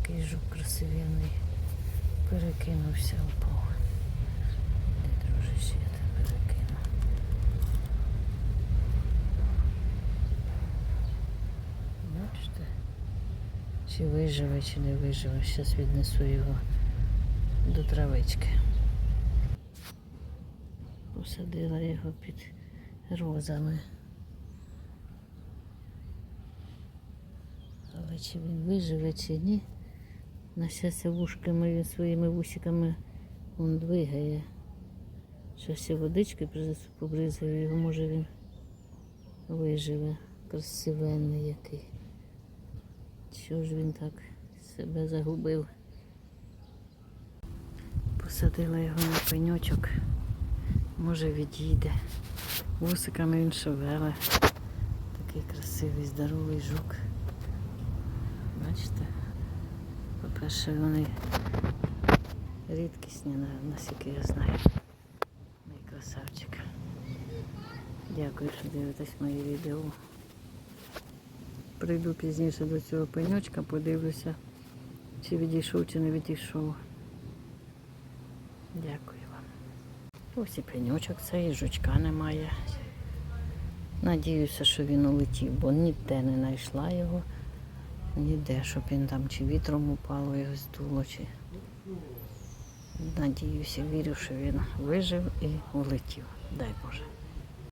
який жук красивенний. Перекинувся упав. Де дружище я тебе перекину? Бачите? Чи виживе, чи не виживе. Зараз віднесу його до травички. Посадила його під розами. Але чи він виживе, чи ні? На щастя вушками своїми вусиками він двигає. Щось я водички призас- його може він виживе. Красивенний який. Що ж він так себе загубив? Посадила його на пеньочок. Може відійде. Вусиками він шевеле. Такий красивий, здоровий жук. Бачите? По-перше, вони рідкісні, наскільки я знаю. Мій красавчик. Дякую, що дивитесь мої відео. Прийду пізніше до цього пеньочка, подивлюся, чи відійшов, чи не відійшов. Дякую вам. Ось і пеньочок цей, жучка немає. Надіюся, що він улетів, бо ніде не знайшла його. Ніде, щоб він там чи вітром упало, його здуло, чи. Надіюся, вірю, що він вижив і улетів. Дай Боже.